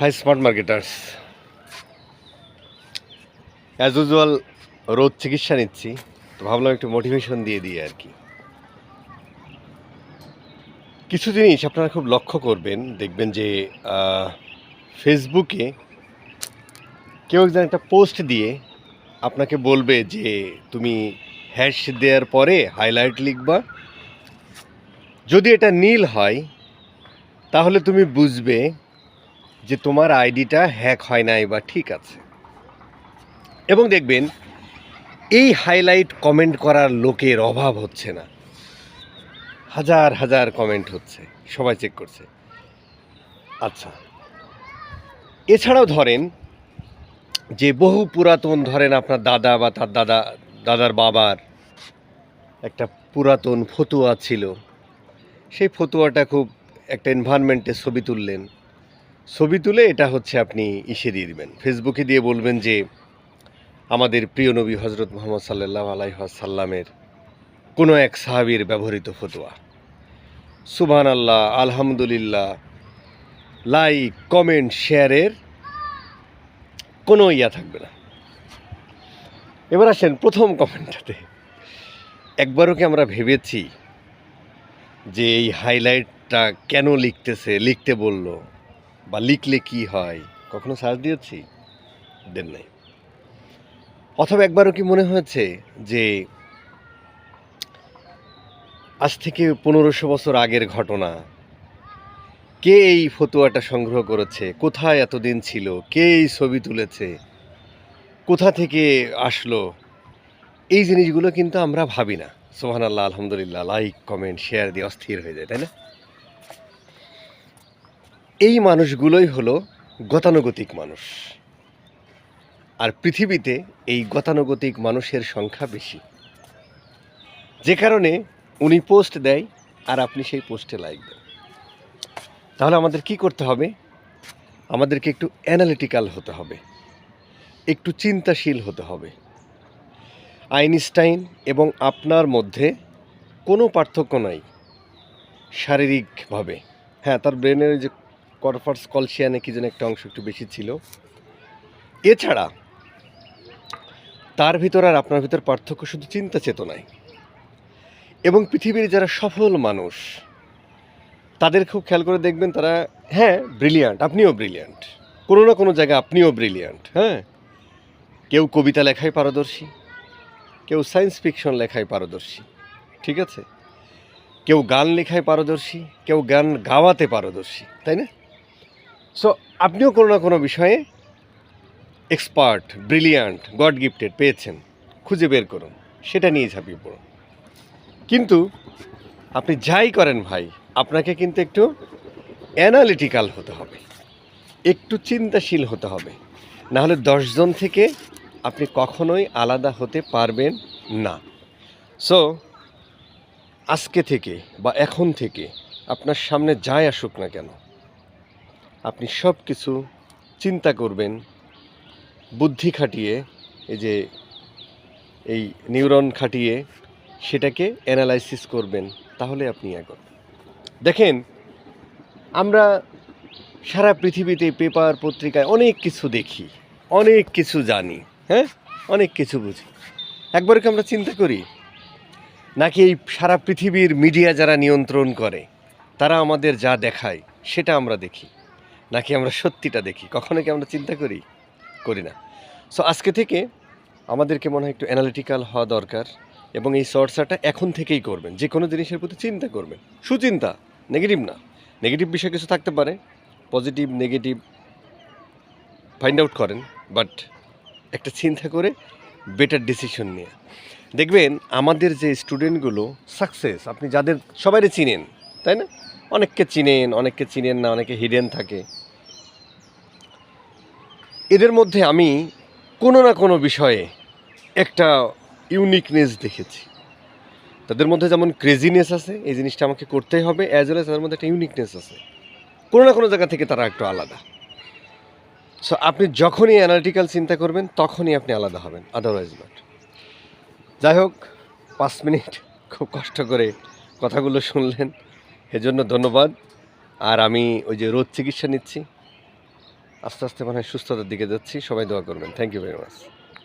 Hi smart marketers as usual রোদ চিকিৎসা নিচ্ছি, তো ভাবলাম একটু মোটিভেশন দিয়ে দিই আর কি। কিছু জিনিস আপনারা খুব লক্ষ্য করবেন, দেখবেন যে ফেসবুকে কেউ একজন একটা পোস্ট দিয়ে আপনাকে বলবে যে, তুমি হ্যাশ দেওয়ার পরে হাইলাইট লিখবা। যদি এটা নীল হয়, তাহলে তুমি বুঝবে যে তোমার আইডিটা হ্যাক হয় নাই বা ঠিক আছে। এবং দেখবেন, এই হাইলাইট কমেন্ট করার লোকের অভাব হচ্ছে না। হাজার হাজার কমেন্ট হচ্ছে, সবাই চেক করছে। আচ্ছা এছাড়াও ধরেন যে বহু পুরাতন ধরেন আপনার দাদা বা তার দাদা, দাদার বাবার একটা পুরাতন ফতুয়া ছিল। সেই ফতুয়াটা খুব একটা এনভায়রনমেন্টে ছবি তুললেন। ছবি তুলে এটা হচ্ছে আপনি ইসে দিয়ে দিবেন। ফেসবুকে দিয়ে বলবেন যে, আমাদের প্রিয় নবী হজরত মোহাম্মদ সাল্লাহ আলাইসাল্লামের কোনো এক সাহাবীর ব্যবহৃত ফতোয়া। সুবহান আল্লাহ আলহামদুলিল্লাহ, লাইক, কমেন্ট, শেয়ারের কোনো ইয়া থাকবে না। এবার আসেন প্রথম কমেন্টটাতে। একবারও কি আমরা ভেবেছি যে এই হাইলাইটটা কেন লিখতেছে, লিখতে বলল? বা লিখলে কি হয়? কখনো সার্চ দিয়েছি? দেন নাই। অথবা একবারও কি মনে হয়েছে যে আজ থেকে পনেরোশো বছর আগের ঘটনা? কে এই ফতুয়াটা সংগ্রহ করেছে? কোথায় এতদিন ছিল? কে এই ছবি তুলেছে? কোথা থেকে আসলো? এই জিনিসগুলো কিন্তু আমরা ভাবি না। সোহান আল্লাহ আলহামদুলিল্লাহ, লাইক, কমেন্ট, শেয়ার দিয়ে অস্থির হয়ে যায়, তাই না? এই মানুষগুলোই হলো গতানুগতিক মানুষ। আর পৃথিবীতে এই গতানুগতিক মানুষের সংখ্যা বেশি। যে কারণে উনি পোস্ট দেয় আর আপনি সেই পোস্টে লাইক দেন। তাহলে আমাদের কি করতে হবে? আমাদেরকে একটু অ্যানালিটিক্যাল হতে হবে। একটু চিন্তাশীল হতে হবে। আইনস্টাইন এবং আপনার মধ্যে কোনো পার্থক্য নাই। শারীরিকভাবে। হ্যাঁ তার ব্রেনের যে কর্পাস কলসিয়ানে কি যেন একটা অংশ একটু বেশি ছিল। এছাড়া তার ভিতর আর আপনার ভিতর পার্থক্য শুধু চিন্তা চেতনায়। এবং পৃথিবীর যারা সফল মানুষ, তাদের খুব খেয়াল করে দেখবেন তারা হ্যাঁ ব্রিলিয়ান্ট আপনিও ব্রিলিয়ান্ট কোনো না কোনো জায়গায় আপনিও ব্রিলিয়ান্ট হ্যাঁ? কেউ কবিতা লেখায় পারদর্শী, কেউ সায়েন্স ফিকশন লেখায় পারদর্শী, ঠিক আছে? কেউ গান লেখায় পারদর্শী, কেউ গান গাওয়াতে পারদর্শী, তাই না? সো আপনিও কোনো না কোনো বিষয়ে এক্সপার্ট ব্রিলিয়ান্ট গড গিফটেড পেয়েছেন। খুঁজে বের করুন। সেটা নিয়ে ঝাঁপিয়ে পড়ুন। কিন্তু আপনি যাই করেন ভাই, আপনাকে কিন্তু একটু অ্যানালিটিক্যাল হতে হবে। একটু চিন্তাশীল হতে হবে। নাহলে দশজন থেকে আপনি কখনোই আলাদা হতে পারবেন না। সো আজকে থেকে বা এখন থেকে আপনার সামনে যাই আসুক না কেন আপনি সব কিছু চিন্তা করবেন, বুদ্ধি খাটিয়ে, এই যে এই নিউরন খাটিয়ে সেটাকে অ্যানালাইসিস করবেন, তাহলে আপনি এখন দেখেন, আমরা সারা পৃথিবীতে পেপার পত্রিকায় অনেক কিছু দেখি, অনেক কিছু জানি হ্যাঁ? অনেক কিছু বুঝি। একবার কি আমরা চিন্তা করি? নাকি এই সারা পৃথিবীর মিডিয়া যারা নিয়ন্ত্রণ করে, তারা আমাদের যা দেখায়, সেটা আমরা দেখি। নাকি আমরা সত্যিটা দেখি? কখনো কি আমরা চিন্তা করি? করি না। সো আজকে থেকে আমাদেরকে মনে হয় একটু অ্যানালিটিক্যাল হওয়া দরকার এবং এই চর্চাটা এখন থেকেই করবেন। যে কোনো জিনিসের প্রতি চিন্তা করবেন। সুচিন্তা নেগেটিভ না। নেগেটিভ বিষয় কিছু থাকতে পারে। পজিটিভ নেগেটিভ ফাইন্ড আউট করেন। বাট একটা চিন্তা করে বেটার ডিসিশন নিয়ে। দেখবেন, আমাদের যে স্টুডেন্টগুলো সাকসেস আপনি যাদের সবাইরে চিনেন, তাই না? অনেককে চিনেন অনেককে চিনেন না, অনেকে হিডেন থাকে। এদের মধ্যে আমি কোনো না কোনো বিষয়ে একটা ইউনিকনেস দেখেছি। তাদের মধ্যে যেমন ক্রেজিনেস আছে, এই জিনিসটা আমাকে করতেই হবে অ্যাজ ওয়েল তাদের মধ্যে একটা ইউনিকনেস আছে। কোনো না কোনো জায়গা থেকে তারা একটু আলাদা। সো আপনি যখনই অ্যানালিটিক্যাল চিন্তা করবেন, তখনই আপনি আলাদা হবেন আদারওয়াইজ নট যাই হোক, পাঁচ মিনিট খুব কষ্ট করে কথাগুলো শুনলেন, এজন্য ধন্যবাদ। আর আমি ওই যে রোদ চিকিৎসা নিচ্ছি আস্তে আস্তে মানে সুস্থতার দিকে যাচ্ছি। সবাই দোয়া করবেন। Thank you very much